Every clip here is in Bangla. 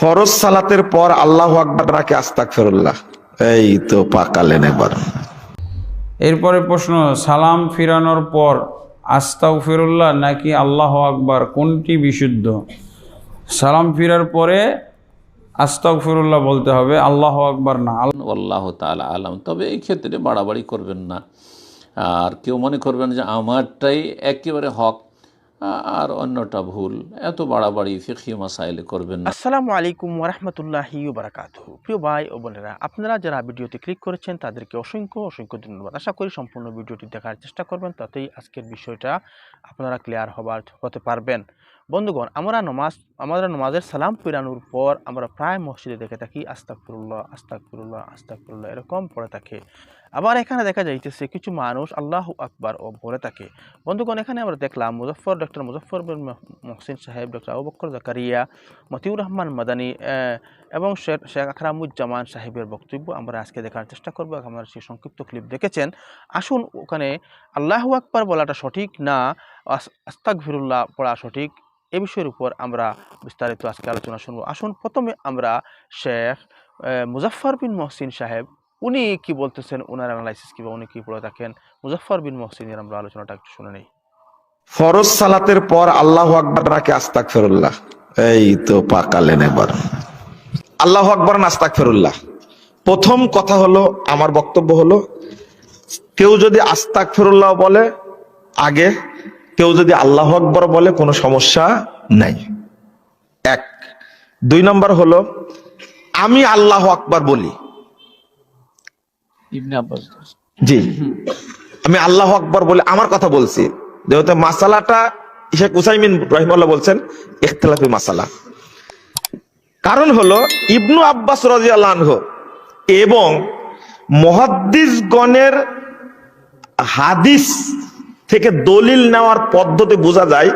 ফরজ সালাতের পর আল্লাহ আকবর রাখে আস্তাক ফেরুল্লাহ এই তো পাকালেন এবার। এরপরে প্রশ্ন সালাম ফিরানোর পর আস্তাও ফিরুল্লাহ নাকি আল্লাহ আকবার? কোনটি বিশুদ্ধ? সালাম ফিরার পরে আস্তাও ফিরুল্লাহ বলতে হবে আল্লাহ আকবার না। আল্লাহ আল্লাহ তালা আলাম। তবে এই ক্ষেত্রে বাড়াবাড়ি করবেন না। আর কেউ মনে করবেন যে আমারটাই একেবারে হক আর অন্যটা ভুল। এত বাড়াবাড়ি ফিকি মাসাইলে করবেন আসসালামু আলাইকুম ওরহমতুল্লাহি বারাকাত প্রিয় ভাই ও বোনেরা, আপনারা যারা ভিডিওতে ক্লিক করেছেন, তাদেরকে অসংখ্য অসংখ্য ধন্যবাদ। আশা করি সম্পূর্ণ ভিডিওটি দেখার চেষ্টা করবেন, তাতেই আজকের বিষয়টা আপনারা ক্লিয়ার হবার হতে পারবেন। বন্ধুগণ, আমরা নমাজ, আমরা নমাজের সালাম ফিরানোর পর আমরা প্রায় মসজিদে দেখে থাকি আস্তাকফিরুল্লাহ আস্তাকফিরুল্লাহ আস্তাকফিরুল্লাহ এরকম পড়ে থাকে। আবার এখানে দেখা যাইতেছে কিছু মানুষ আল্লাহ আকবার ও বলে থাকে। বন্ধুগণ, এখানে আমরা দেখলাম মুজফর ডক্টর মুজফর বিন মহসিন সাহেব, ডক্টর আবু বকর জাকারিয়া, মতিউর রহমান মাদানী এবং শেখ শেখ আকরামুজ্জামান সাহেবের বক্তব্য আমরা আজকে দেখার চেষ্টা করব। আমরা সেই সংক্ষিপ্ত ক্লিপ দেখেছেন। আসুন ওখানে আল্লাহ আকবার বলাটা সঠিক না আস্তাক ফিরুল্লাহ পড়া সঠিক? এ বিষয়ের উপর আমরা বিস্তারিত আজকে আলোচনা শুনব। আসুন, প্রথমে আমরা শেখ মুজফর বিন মহসিন সাহেব, উনি কি বলতেছেন? ওনার অ্যানালাইসিস কিংবা উনি কি পড়ে থাকেন? মুজফর বিন মহসিনের আমরা আলোচনাটা একটু শুনে নেই। ফরজ সালাতের পর আল্লাহ আকবর রাখে আস্তাক ফেরুল্লাহ এই তো পাকালেন এবার। আল্লাহ আকবর নাস্তাক ফেরুল্লাহ প্রথম কথা হলো, আমার বক্তব্য হলো, কেউ যদি আস্তাক ফেরুল্লাহ বলে, আগে কেউ যদি আল্লাহ আকবর বলে কোনো সমস্যা নাই। এক। দুই নম্বর হলো আমি আল্লাহ আকবর বলি। জি। আমি আল্লাহ আকবর বলে আমার কথা বলছি। যেহেতু মাসালাটা শেখ উসাইমিন রহিমাল্লাহ বলছেন ইখতলাফি মাসালা। কারণ হলো ইবনু আব্বাস রাজিয়াল্লাহ আনহু এবং মহাদ্দিসগণের হাদিস থেকে দলিল নেওয়ার পদ্ধতি বোঝা যায়,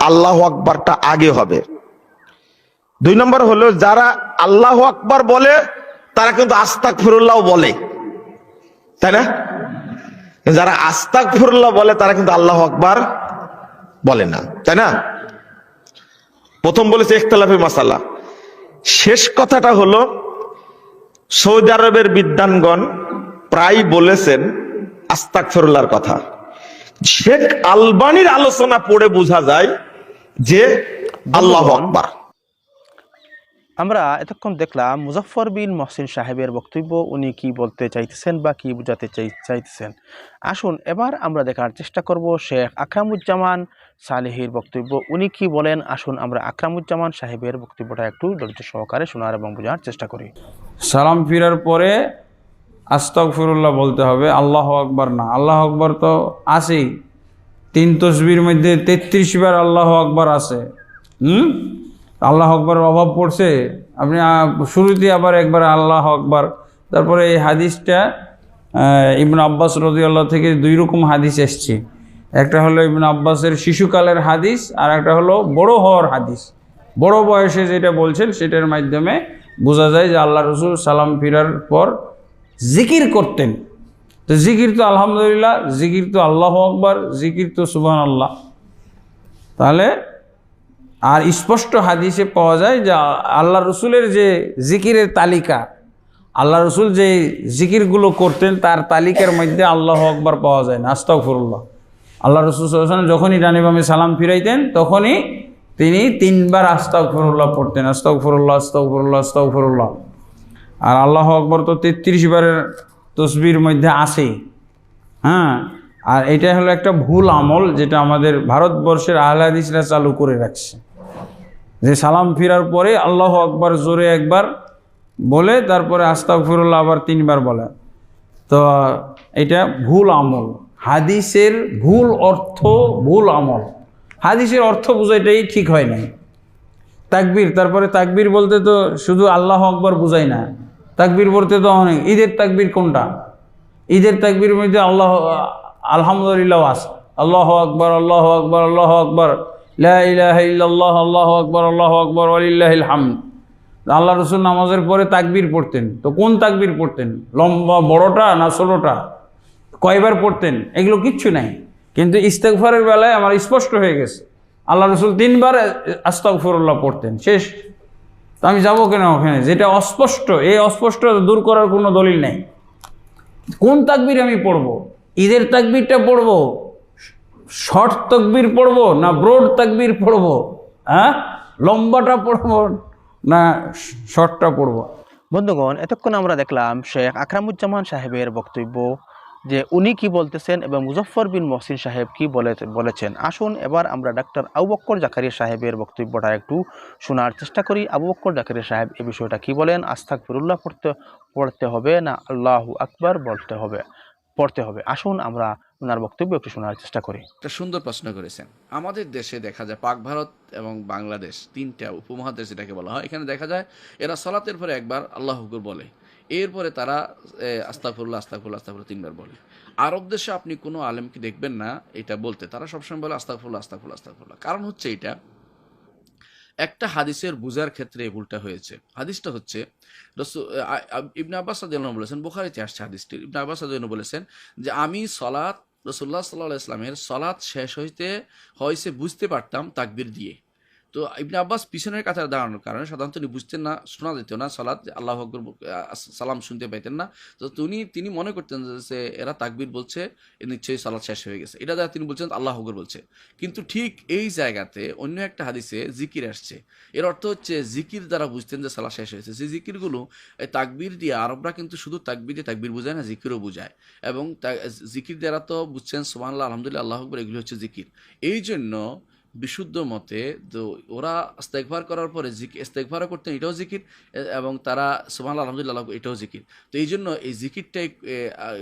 আল্লাহ আকবরটা আগে হবে। দুই নম্বর হলো, যারা আল্লাহ আকবর বলে, তারা কিন্তু আস্তাক ফিরুল্লাহ বলে। তাই না? যারা আস্তাক ফিরুল্লাহ বলে, তারা কিন্তু আল্লাহ আকবার বলে না। তাই না? প্রথম বলেছে ইখতলাফি মাসালা। শেষ কথাটা হলো, সৌদি আরবের বিদ্যানগণ প্রায় বলেছেন আস্তাক ফিরুল্লাহর কথা। শেখ আলবানির আলোচনা পড়ে বোঝা যায় যে আল্লাহ আকবার। আমরা এতক্ষণ দেখলাম মুজফর বিন মহসিন সাহেবের বক্তব্য উনি কি বলতে চাইতেছেন বা কি বোঝাতে চাই- চাইতেছেন। আসুন এবার আমরা দেখার চেষ্টা করব শেখ আকরামুজ্জামান সালেহির বক্তব্য। উনি কি বলেন? আসুন আমরা আকরামুজ্জামান সাহেবের বক্তব্যটা একটু ধৈর্য সহকারে শোনার এবং বোঝার চেষ্টা করি। সালাম ফিরার পরে আস্তাক ফিরুল্লাহ বলতে হবে, আল্লাহ আকবার না। আল্লাহ আকবার তো আছেই। তিন তসবির মধ্যে তেত্রিশ বার আল্লাহ আকবার আছে। হুম? আল্লাহ আকবরের অভাব পড়ছে। আপনি শুরুতে আবার একবার আল্লাহ আকবার। তারপরে এই হাদিসটা ইবন আব্বাস রদিয়াল্লাহ থেকে দুই রকম হাদিস এসছে। একটা হলো ইবন আব্বাসের শিশুকালের হাদিস আর একটা হলো বড় হওয়ার হাদিস। বড় বয়সে যেটা বলছেন, সেটার মাধ্যমে বোঝা যায় যে আল্লাহ রসুল সালাম ফিরার পর জিকির করতেন। তো জিকির তো আলহামদুলিল্লাহ, জিকির তো আল্লাহ আকবার, জিকির তো সুবান আল্লাহ তাহলে আর স্পষ্ট হাদিসে পাওয়া যায় যে আল্লাহ রসুলের যে জিকিরের তালিকা আল্লাহ রসুল যে জিকিরগুলো করতেন তার তালিকার মধ্যে আল্লাহ আকবার পাওয়া যায় না। আস্তাগফিরুল্লাহ। আল্লাহ রসুল আলাইহি যখনই ডানে বামে সালাম ফিরাইতেন, তখনই তিনি তিনবার আস্তাগফিরুল্লাহ পড়তেন। আস্তাগফিরুল্লাহ আস্তাগফিরুল্লাহ আস্তাগফিরুল্লাহ। আর আল্লাহ আকবর তো তেত্রিশ বারের তসবির মধ্যে আসেই হ্যাঁ? আর এটা হলো একটা ভুল আমল যেটা আমাদের ভারতবর্ষের আহলাদিসরা চালু করে রাখছে। যে সালাম ফিরার পরে আল্লাহ আকবার জোরে একবার বলে, তারপরে আস্তাগফিরুল্লাহ আবার তিনবার বলে। তো এটা ভুল আমল। হাদিসের ভুল অর্থ ভুল আমল। হাদিসের অর্থ বোঝাইটাই ঠিক হয় নাই। তাকবির, তারপরে তাকবীর বলতে তো শুধু আল্লাহ আকবর বুঝাই না। তাকবীর বলতে তো অনেক। ঈদের তাকবির কোনটা? ঈদের তাকবির মধ্যে আল্লাহ, আলহামদুলিল্লাহ আছে। আল্লাহ আকবর আল্লাহ আকবর আল্লাহ আকবর। লা ইলাহা ইল্লাল্লাহ, আল্লাহ আকবর আল্লাহ আকবর আলিল্লাহিল হামদ আল্লাহ রসুল নামাজের পরে তাকবির পড়তেন। তো কোন তাকবির পড়তেন? লম্বা, বড়টা না ষোলোটা কয়বার পড়তেন? এগুলো কিচ্ছু নাই। কিন্তু ইস্তেকফারের বেলায় আমার স্পষ্ট হয়ে গেছে। আল্লাহ রসুল তিনবার আস্তাগফিরুল্লাহ পড়তেন। শেষ। তো আমি যাব কেন ওখানে? যেটা অস্পষ্ট, এই অস্পষ্ট দূর করার কোনো দলিল নেই। কোন তাকবির আমি পড়ব? ঈদের তাকবিরটা পড়ব? শর্ট তাকবির পড়ব না ব্রড তাকবির পড়ব? হ্যাঁ? লম্বাটা পড়ব না শর্টটা পড়ব? বন্ধুগণ, এতক্ষণ আমরা দেখলাম শেখ আকরামুজ্জামান সাহেবের বক্তব্য। যে উনি কি বলতেছেন এবং মুজফফর বিন মহসিন সাহেব কি বলে বলেছেন। আসুন এবার আমরা ডাক্তার আবু বক্কর জাকারিয়া সাহেবের বক্তব্যটা একটু শোনার চেষ্টা করি। আবু বক্কর জাকারিয়া সাহেব এই বিষয়টা কি বলেন? আস্তাক ফিরুল্লাহ পড়তে পড়তে হবে না আল্লাহ আকবার বলতে হবে, পড়তে হবে। আসুন আমরা ওনার বক্তব্য একটু শোনার চেষ্টা করি। একটা সুন্দর প্রশ্ন করেছেন। আমাদের দেশে দেখা যায় পাক ভারত এবং বাংলাদেশ তিনটা উপমহাদেশ যেটাকে বলা হয়, এখানে দেখা যায় এরা সলাতের পরে একবার আল্লাহ হুকুর বলে। এরপরে তারা আস্তাফুল্লাহ আস্তাফুল্লাহ আস্তাফুল্লাহ তিনবার বলে। আরব দেশে আপনি কোনো আলেমকে দেখবেন না, এটা বলতে। তারা সবসময় বলে আস্তাফুল্লাহ আস্তাফুল্লাহ আস্তাফুল্লাহ কারণ হচ্ছে এটা, একটা হাদিসের বুঝার ক্ষেত্রে ভুলটা হয়েছে। হাদিসটা হচ্ছে ইবনে আব্বাস রাদিয়াল্লাহু বলেছেন, বুখারীতে আসছে হাদিসটি। ইবনে আব্বাস রাদিয়াল্লাহু বলেছেন যে, আমি সলাৎ, রসুল্লাহ সাল্লাহ ইসলামের সলাৎ শেষ হইতে হয়েছে বুঝতে পারতাম তাকবির দিয়ে। তো ইবনে আব্বাস পিছনের কাতারে দাঁড়ানোর কারণে সাধারণত উনি বুঝতেন না, শোনা যেত না সালাদ আল্লাহ আকবর সালাম শুনতে পাইতেন না। তো তিনি তিনি মনে করতেন যে এরা তাকবির বলছে নিশ্চয়ই সালাদ শেষ হয়ে গেছে। এটা দ্বারা তিনি বলছেন আল্লাহ আকবর বলছে। কিন্তু ঠিক এই জায়গাতে অন্য একটা হাদিসে জিকির আসছে। এর অর্থ হচ্ছে জিকির দ্বারা বুঝতেন যে সালা শেষ হয়েছে। সেই জিকিরগুলো এই তাকবির দিয়ে আরবরা কিন্তু শুধু তাকবির দিয়ে তাকবির বোঝায় না, জিকিরও বোঝায়। এবং জিকির দ্বারা তো বুঝছেন সোমান্লাহ আলহামদুলিল্লাহ, আল্লাহ আকবর, এগুলো হচ্ছে জিকির। এই জন্য বিশুদ্ধ মতে, তো ওরা ইস্তেকভার করার পরে জিকির ইস্তেকভারও করতেন, এটাও জিকির এবং তারা সোমান আলহামদুলিল্লাহ, এটাও জিকির। তো এই জন্য এই জিকিরটাই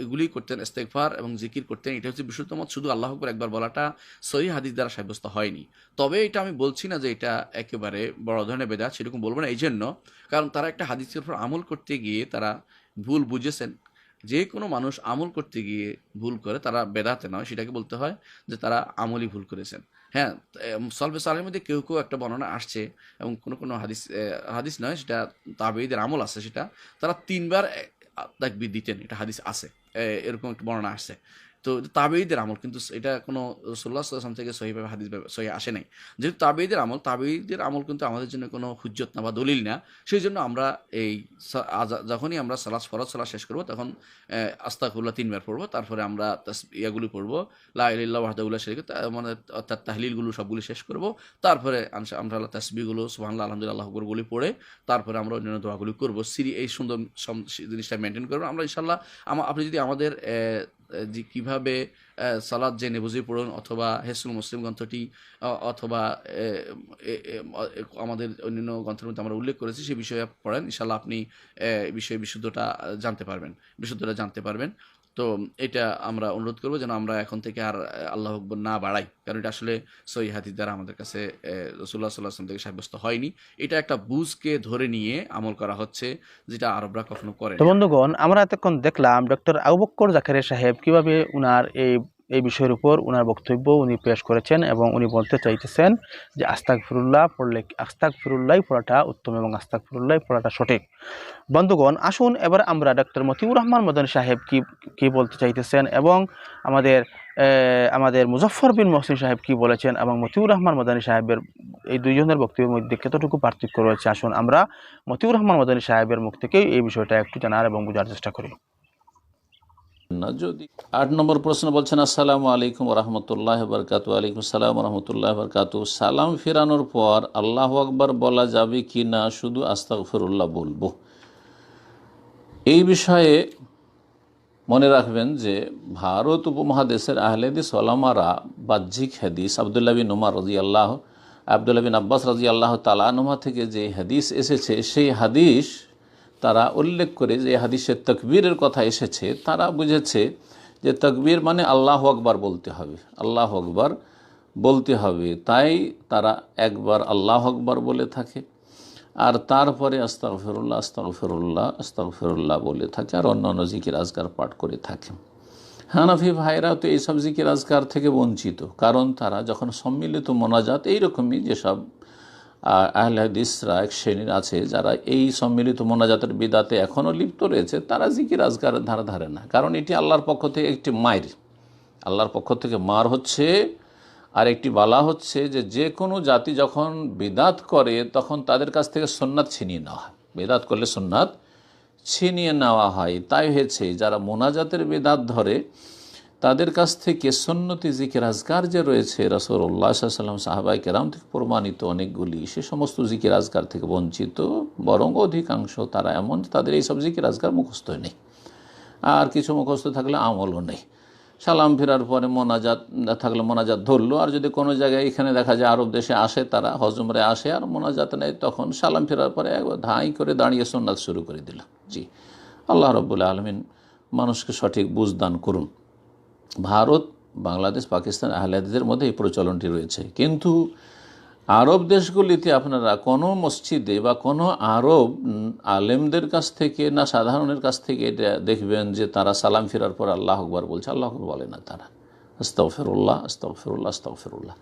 এগুলি করতেন ইস্তেকভার এবং জিকির করতেন, এটা হচ্ছে বিশুদ্ধ মত, শুধু আল্লাহ আকবর একবার বলাটা সহি হাদিস দ্বারা সাব্যস্ত হয়নি। তবে এটা আমি বলছি না যে এটা একেবারে বড় ধরনের বেদা সেরকম বলব না এই জন্য কারণ তারা একটা হাদিসের উপর আমল করতে গিয়ে তারা ভুল বুঝেছেন। যে কোনো মানুষ আমল করতে গিয়ে ভুল করে, তারা বেদাতে নয়, সেটাকে বলতে হয় যে তারা আমলই ভুল করেছেন। হ্যাঁ সলবে সালের মধ্যে কেউ কেউ একটা বর্ণনা আসছে এবং কোনো কোনো হাদিস হাদিস নয়, সেটা তাবেইদের আমল আছে সেটা, তারা তিনবার তাকবির দিতেন, এটা হাদিস আছে এরকম একটা বর্ণনা আসছে। তো তাবেইদের আমল, কিন্তু এটা কোনো রসুল্লাহ সাল্লাম থেকে সহিভাবে হাদিস সহি আসে নাই। যেহেতু তাবেইদের আমল তাবেইদের আমল কিন্তু আমাদের জন্য কোনো হুজ্জত না বা দলিল না। সেই জন্য আমরা এই যখনই আমরা সালাস ফরাজ সালাস শেষ করব, তখন আস্তাকুল্লাহ তিনবার পড়ব, তারপরে আমরা ইয়াগুলি পড়ব লাইল্লাহ ওয়াহদাউল্লাহ শরীক মানে অর্থাৎ তাহলিলগুলো সবগুলি শেষ করব। তারপরে আমরা আল্লাহ তাসবিগুলো সুবহানাল্লাহ, আলহামদুলিল্লাহ আকবরগুলি পড়ে, তারপরে আমরা অন্যান্য দোয়াগুলি করব। সিরি, এই সুন্দর জিনিসটা মেনটেন করব। আমরা ইনশাল্লাহ আপনি যদি আমাদের যে কীভাবে সালাদ যে বুঝে পড়ুন অথবা হেসুল মুসলিম গ্রন্থটি অথবা আমাদের অন্যান্য গ্রন্থের মধ্যে আমরা উল্লেখ করেছি সেই বিষয়ে পড়েন। ইনশাল্লাহ আপনি বিষয়ে বিশুদ্ধটা জানতে পারবেন বিশুদ্ধটা জানতে পারবেন। তো এটা আমরা অনুরোধ করব যেন আমরা এখন থেকে আর আল্লাহ আকবর না বাড়াই। কারণ এটা আসলে সই হাদিস দ্বারা আমাদের কাছে রসুল্লাহ সাল্লাহ আসলাম থেকে সাব্যস্ত হয়নি। এটা একটা বুঝকে ধরে নিয়ে আমল করা হচ্ছে, যেটা আরবরা কখনো করে বন্ধুগণ, আমরা এতক্ষণ দেখলাম ডক্টর আবু বক্কর জাকারিয়া সাহেব কীভাবে উনার এই এই বিষয়ের উপর উনার বক্তব্য উনি পেশ করেছেন এবং উনি বলতে চাইতেছেন যে আস্তাক ফিরুল্লাহ পড়লে আস্তাক ফিরুল্লাহ পড়াটা উত্তম এবং আস্তাক ফিরুল্লাহ পড়াটা সঠিক। বন্ধুগণ, আসুন এবার আমরা ডক্টর মতিউর রহমান মদন সাহেব কি কি বলতে চাইতেছেন এবং আমাদের আমাদের মুজফফর বিন মহসিন সাহেব কি বলেছেন এবং মতিউর রহমান মদানী সাহেবের এই দুইজনের বক্তব্যের মধ্যে কতটুকু পার্থক্য রয়েছে? আসুন আমরা মতিউর রহমান মদানী সাহেবের মুখ থেকে এই বিষয়টা একটু জানার এবং বোঝার চেষ্টা করি। না, যদি আট নম্বর প্রশ্ন বলছেন, আসসালামু আলাইকুম রহমতুল্লাহ বরকাত আলাইকুম সালাম রহমতুল্লাহ বরকাত সালাম ফেরানোর পর আল্লাহ আকবার বলা যাবে কি না, শুধু আস্তাগফিরুল্লাহ বলব। এই বিষয়ে মনে রাখবেন যে ভারত উপমহাদেশের আহলেদিস ওলামারা বাহ্যিক হাদিস, আবদুল্লাহ বিন উমার রাজি আল্লাহ আবদুল্লাহ বিন আব্বাস রাজি আল্লাহ তালানুমা থেকে যে হাদিস এসেছে, সেই হাদিস তারা উল্লেখ করে যে হাদিসের তকবীরের কথা এসেছে, তারা বুঝেছে যে তকবীর মানে আল্লাহ আকবার বলতে হবে, আল্লাহ আকবার বলতে হবে। তাই তারা একবার আল্লাহ আকবার বলে থাকে আর তারপরে আস্তাগফিরুল্লাহ আস্তাগফিরুল্লাহ আস্তাগফিরুল্লাহ বলে থাকে আর অন্য অন্য জিকির আজকার পাঠ করে থাকে। হানাফি ভাইরা তো এইসব জিকির আজকার থেকে বঞ্চিত, কারণ তারা যখন সম্মিলিত মোনাজাত, এইরকমই যেসব আহলে হাদিসরা এক শ্রেণির আছে, যারা এই সম্মিলিত মোনাজাতের বিদাতে এখনও লিপ্ত রয়েছে, তারা জিকির আজকারের ধারে ধারে না। কারণ এটি আল্লাহর পক্ষ থেকে একটি মায়ের। আল্লাহর পক্ষ থেকে মার হচ্ছে, আর একটি বালা হচ্ছে যে যে কোনো জাতি যখন বিদাত করে, তখন তাদের কাছ থেকে সোননাথ ছিনিয়ে নেওয়া হয়। বেদাত করলে সোননাথ ছিনিয়ে নেওয়া হয়। তাই হয়েছে, যারা মোনাজাতের বেদাত ধরে তাদের কাছ থেকে সন্নতি জিকির আজকার যে রয়েছে রসুল্লাহ সাল্লাম সাহাবাই কেরাম থেকে প্রমাণিত অনেকগুলি। সে সমস্ত জিকির আজকার থেকে বঞ্চিত, বরং অধিকাংশ তারা এমন তাদের এইসব জিকির আজকার মুখস্থ নেই। আর কিছু মুখস্থ থাকলে আমলও নেই। সালাম ফেরার পরে মোনাজাত থাকলে মোনাজাত ধরলো, আর যদি কোনো জায়গায় এখানে দেখা যায় আরব দেশে আসে, তারা হজমরে আসে, আর মোনাজাত নেয়, তখন সালাম ফেরার পরে একবার ধাঁই করে দাঁড়িয়ে সোননাথ শুরু করে দিল। জি, আল্লাহ রব্বুল্লা আলমিন মানুষকে সঠিক বুঝদান করুন। ভারত, বাংলাদেশ, পাকিস্তান আহলাদিদের মধ্যে এই প্রচলনটি রয়েছে। কিন্তু আরব দেশগুলিতে আপনারা কোনো মসজিদে বা কোনো আরব আলেমদের কাছ থেকে না সাধারণের কাছ থেকে এটা দেখবেন যে তারা সালাম ফেরার পর আল্লাহ আকবর বলছে। আল্লাহ আকবর বলে না তারা। আস্তফেরুল্লাহ আস্তফেরুল্লাহ আস্তফেরুল্লাহ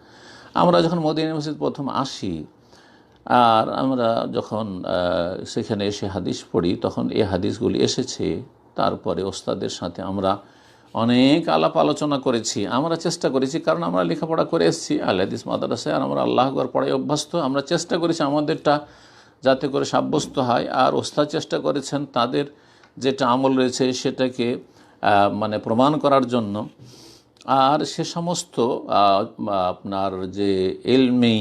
আমরা যখন মদিনা মসজিদ প্রথম আসি, আর আমরা যখন সেখানে এসে হাদিস পড়ি, তখন এই হাদিসগুলি এসেছে। তারপরে ওস্তাদের সাথে আমরা অনেক আলাপ আলোচনা করেছি, আমরা চেষ্টা করেছি, কারণ আমরা লেখাপড়া করে এসেছি আল হাদিস মাদ্রাসায়, আর আমরা আল্লাহ আকবর পড়াই অভ্যস্ত, আমরা চেষ্টা করেছি আমাদেরটা যাতে করে সাব্যস্ত হয়, আর ওস্তাদ চেষ্টা করেছেন তাদের যেটা আমল রয়েছে সেটাকে মানে প্রমাণ করার জন্য। আর সে সমস্ত আপনার যে এলমি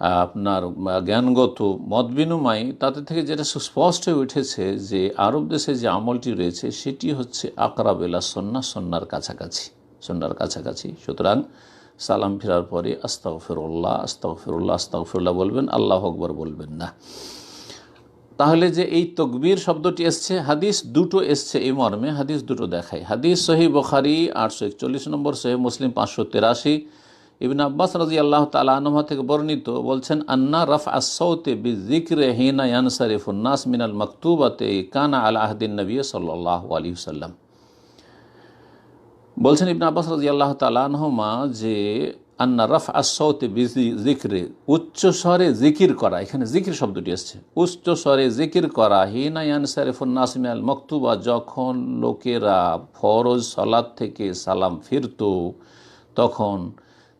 আপনার জ্ঞানগত মত বিনিময়, তাতে থেকে যেটা সুস্পষ্ট হয়ে উঠেছে যে আরব দেশে যে আমলটি রয়েছে, সেটি হচ্ছে আকরাবেলা সন্না, সন্ন্যার কাছাকাছি সন্ন্যার কাছাকাছি। সুতরাং সালাম ফেরার পরে আস্তাও ফেরুল্লাহ আস্তাও ফেরুল্লাহ আস্তাও ফেরুল্লাহ বলবেন, আল্লাহ আকবর বলবেন না। তাহলে যে এই তকবীর শব্দটি এসছে, হাদিস দুটো এসছে এই মর্মে, হাদিস দুটো দেখায়। হাদিস সহি বখারি আটশো একচল্লিশ নম্বর সহি মুসলিম পাঁচশো তেরাশি ইবিন আব্বাস রাজি আল্লাহ তালাহমা থেকে বর্ণিত বলছেন, আন্না রফ আসৌতে বি জিক্রে হিনা ইয়ানসারিফুন্নাস মিনাল মকতুবাতে কানা আল নবী সাল্লাহ আলী সাল্লাম বলছেন ইবনা আব্বাস রাজি আল্লাহ তালাহমা যে, আন্না রফ আসৌতে বিজি জিক্রে উচ্চ স্বরে জিকির করা। এখানে জিকির শব্দটি আসছে। উচ্চ স্বরে জিকির করা, হিনা ইয়ানসারিফুন নাসমিয়াল মকতুবা, যখন লোকেরা ফরজ সলাদ থেকে সালাম ফিরত, তখন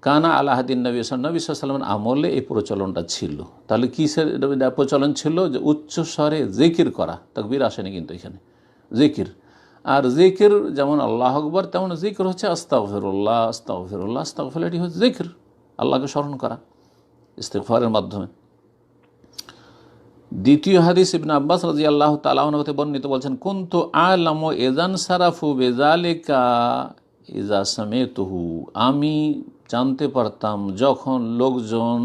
কানা আলাহাদিন নবী নবী সাল্লামের আমলে এই প্রচলনটা ছিল। তাহলে কিসের প্রচলন ছিল? যে উচ্চ স্বরে জেকির করা, তকবির আসেনি কিন্তু এখানে। জিকির। আর জিকির যেমন আল্লাহ আকবর, তেমন জিকির হচ্ছে আস্তাগফিরুল্লাহ আস্তাগফিরুল্লাহ আস্তাগফির এটি হচ্ছে জিকির। আল্লাহকে স্মরণ করা, ইস্তেগফারের মাধ্যমে। দ্বিতীয় হাদিস ইবনে আব্বাস রাজি আল্লাহ তালাহতে বর্ণিত বলছেন, কুন্তু আলাম এজান সারাফু বেজালিকা ইজা সামেতুহু। আমি জানতে পারতাম, যখন লোকজন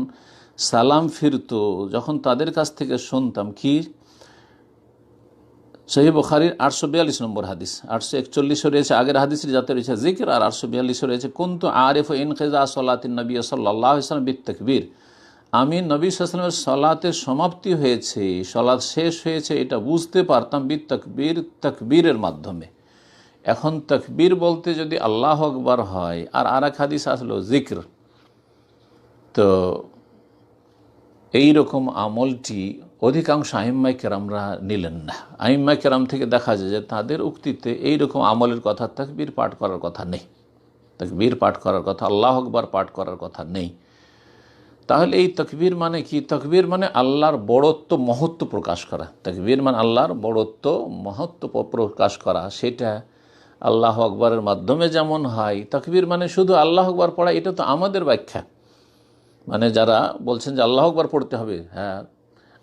সালাম ফিরতো, যখন তাদের কাছ থেকে শুনতাম কি? সহি বখারির আটশো বিয়াল্লিশ নম্বর হাদিস। আটশো একচল্লিশও রয়েছে, আগের হাদিসের যাতে রয়েছে জিকির, আর আটশো বিয়াল্লিশও রয়েছে, কুন্তু আরেফ ইনখেজা সলাতিন নবী সাল্লাহ ইসলাম বিদ তকবীর আমি নবী সাল্লামের সলাতে সমাপ্তি হয়েছে, সলাৎ শেষ হয়েছে, এটা বুঝতে পারতাম বিদ তকবীর তকবীরের মাধ্যমে। এখন তকবীর বলতে যদি আল্লাহ আকবার হয়, আর আর এক হাদিস আসলো জিক্র, তো এই রকম আমলটি অধিকাংশ আহিম্মাই কেরামরা নিলেন না। আহিম্মাই কেরাম থেকে দেখা যায় যে তাদের উক্তিতে এই রকম আমলের কথা তকবীর পাঠ করার কথা নেই। তকবীর পাঠ করার কথা, আল্লাহ আকবার পাঠ করার কথা নেই। তাহলে এই তকবীর মানে কি? তকবীর মানে আল্লাহর বড়ত্ব, মহত্ব প্রকাশ করা। তকবীর মানে আল্লাহর বড়ত্ব, মহত্ব প্রকাশ করা। সেটা আল্লাহ আকবরের মাধ্যমে যেমন হয়, তকবীর মানে শুধু আল্লাহ আকবর পড়া, এটা তো আমাদের ব্যাখ্যা। মানে যারা বলছেন যে আল্লাহ আকবর পড়তে হবে হ্যাঁ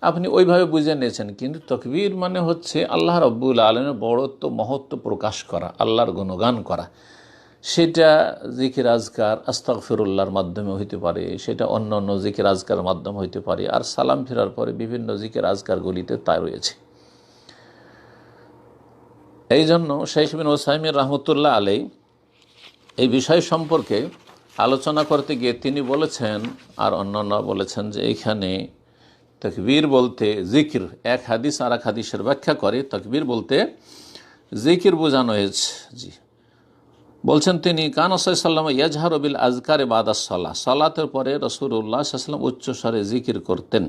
আপনি ওইভাবে বুঝে নিয়েছেন, কিন্তু তকবীর মানে হচ্ছে আল্লাহ রব্বুল আলমের বড়ত্ব, মহত্ব প্রকাশ করা, আল্লাহর গুণগান করা। সেটা জিকির আজকার আস্তাক ফিরুল্লাহর মাধ্যমে হইতে পারে, সেটা অন্য অন্য জিকির আজকার মাধ্যমে হইতে পারে, আর সালাম ফেরার পরে বিভিন্ন জিকির আজকারগুলিতে তাই রয়েছে। এই জন্য শেখ বিন ওসাইমির রহমতুল্লাহ আলী এই বিষয় সম্পর্কে আলোচনা করতে গিয়ে তিনি বলেছেন আর অন্যান্য বলেছেন যে এইখানে তকবীর বলতে জিকির, এক হাদিস আর এক হাদিসের ব্যাখ্যা করে তকবীর বলতে জিকির বোঝানো হয়েছে। জি। বলছেন তিনি, কান সাল্লাম ইয়াজহার বিল আজকারে বাদাস সলাহ। সলাতের পরে রসুল্লাহ সাল্লাম উচ্চস্বরে জিকির করতেন।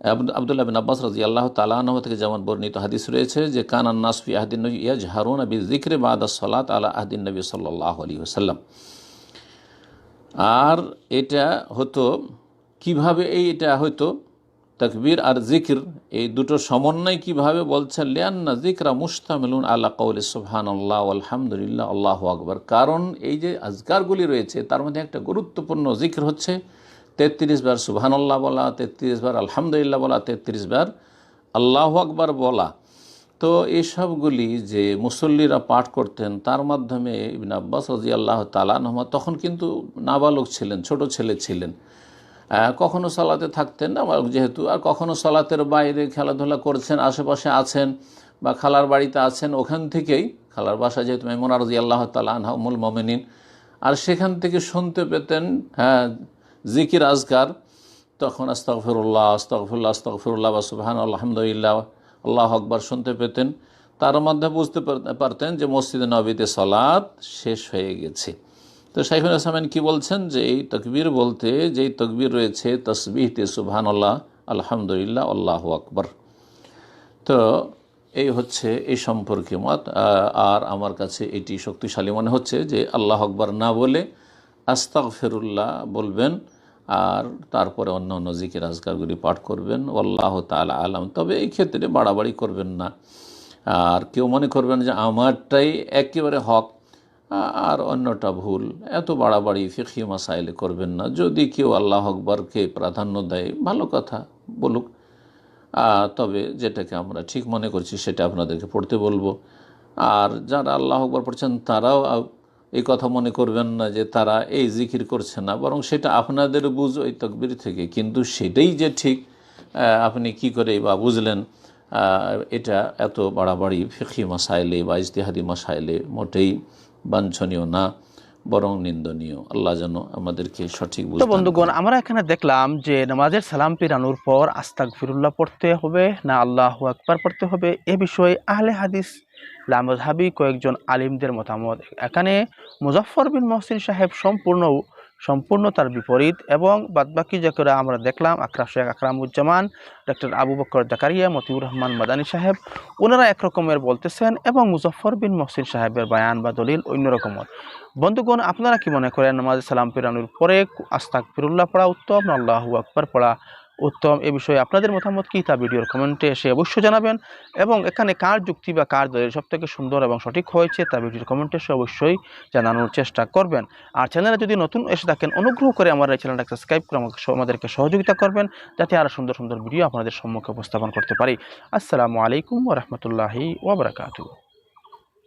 আবদুল্লাহ বিন আব্বাস রাজি আল্লাহ তালাহ থেকে যেমন বর্ণিত হাদিস রয়েছে যে, কান আন্নাসফি আহদিন নবী ইয়াজ হারুন আবি জিক্রে বাদাস সলাত আলা আহদিন নবী সাল্লাহ আলী ওসাল্লাম আর এটা হতো, কীভাবে এই এটা হতো? তকবীর আর জিকির, এই দুটো সমন্বয় কীভাবে বলছেন? লিয়ান্না জিকরা মুস্তামিলুন আল্লাহ কৌল সুবহান আল্লাহ আলহামদুলিল্লাহ আল্লাহ আকবর। কারণ এই যে আজকারগুলি রয়েছে, তার মধ্যে একটা গুরুত্বপূর্ণ জিকির হচ্ছে তেত্রিশ বার সুবহান আল্লাহ বলা তেত্রিশ বার আলহামদুলিল্লাহ বলা তেত্রিশ বার আল্লাহ আকবার বলা। তো এইসবগুলি যে মুসল্লিরা পাঠ করতেন তার মাধ্যমে ইবিন আব্বাস রাজি আল্লাহ তালানহমা তখন কিন্তু নাবালক ছিলেন ছোট ছেলে ছিলেন। আহ, কখনো সালাতে থাকতেন না যেহেতু আর কখনো সালাতের বাইরে খেলাধুলা করছেন আশেপাশে আছেন বা খালার বাড়িতে আছেন ওখান থেকেই খালার বাসা যেহেতু মেমন রাজি আল্লাহ তালাহ মুল মমিনিন আর সেখান থেকে শুনতে পেতেন হ্যাঁ জিকির আজকার তখন আস্তফিরুল্লাহ আস্তফুল্লাহ আস্তফিরুল্লাহ বা সুবাহান আলহামদুলিল্লাহ, আল্লাহ আকবর শুনতে পেতেন। তার মধ্যে বুঝতে পারতেন যে মসজিদে নবীতে সলাৎ শেষ হয়ে গেছে। তো শাইখুল ইসলামেন কি বলছেন? যে এই তকবীর বলতে যেই তকবীর রয়েছে, তসবিহতে সুবহান আল্লাহ আলহামদুলিল্লাহ, আল্লাহ আকবর। তো এই হচ্ছে এই সম্পর্কে মত আর আমার কাছে এটি শক্তিশালী মনে হচ্ছে যে আল্লাহ আকবর না বলে আস্তাক ফেরুল্লাহ বলবেন, আর তারপরে অন্য অন্য জিকির আজকারগুলি পাঠ করবেন। আল্লাহ তালা আলাম। তবে এই ক্ষেত্রে বাড়াবাড়ি করবেন না। আর কেউ মনে করবেন যে আমারটাই একেবারে হক, আর অন্যটা ভুল। এত বাড়াবাড়ি ফিকি মাসাইলে করবেন না। যদি কেউ আল্লাহ আকবরকে প্রাধান্য দেয়, ভালো কথা বলুক। তবে যেটাকে আমরা ঠিক মনে করছি সেটা আপনাদেরকে পড়তে বলব। আর যারা আল্লাহ আকবর পড়ছেন, তারাও এই কথা মনে করবেন না যে তারা এই জিকির করছে না বরং সেটা আপনাদের বুঝ ওই তকবির থেকে। কিন্তু সেটাই যে ঠিক আপনি কি করে বা বুঝলেন এটা এত বাড়াবাড়ি ফিকি মাসাইলে বা ইজতিহাদি মাসাইলে মোটেই বাঞ্ছনীয় না বরং নিন্দনীয়। আল্লাহ যেন আমাদেরকে সঠিক তো বুঝতে বন্ধুগণ আমরা এখানে দেখলাম যে নামাজের সালাম পিরানোর পর আস্তাক ফিরুল্লাহ পড়তে হবে না আল্লাহ আকবার পড়তে হবে এ বিষয়ে আহলে হাদিস লামজহাবি কয়েকজন আলিমদের মতামত। এখানে মুজফর বিন মহসিন সাহেব সম্পূর্ণ সম্পূর্ণ তার বিপরীত এবং বাদবাকি যারা আমরা দেখলাম, আকরাম শেখ আকরামুজ্জামান ডক্টর আবু বকর জাকারিয়া, মতিউর রহমান মাদানী সাহেব, ওনারা একরকমের বলতেছেন এবং মুজফর বিন মহসিন সাহেবের বায়ান বা দলিল অন্য রকমের বন্ধুগণ, আপনারা কি মনে করেন, নামাজ সালাম ফিরানোর পরে আস্তাক ফিরুল্লাহ পড়া উত্তম আল্লাহু আকবর পড়া উত্তম এ বিষয়ে আপনাদের মতামত কী তা ভিডিওর কমেন্টে এসে অবশ্যই জানাবেন এবং এখানে কার যুক্তি বা কার দলের সব থেকে সুন্দর এবং সঠিক হয়েছে তা ভিডিওর কমেন্টে এসে অবশ্যই জানানোর চেষ্টা করবেন। আর চ্যানেলে যদি নতুন এসে থাকেন, অনুগ্রহ করে আমার এই চ্যানেলটা সাবস্ক্রাইব করে আমাকে আমাদেরকে সহযোগিতা করবেন যাতে আরও সুন্দর সুন্দর ভিডিও আপনাদের সম্মুখে উপস্থাপন করতে পারি। আসসালামু আলাইকুম ওরহমতুল্লাহি ওবরাকাতু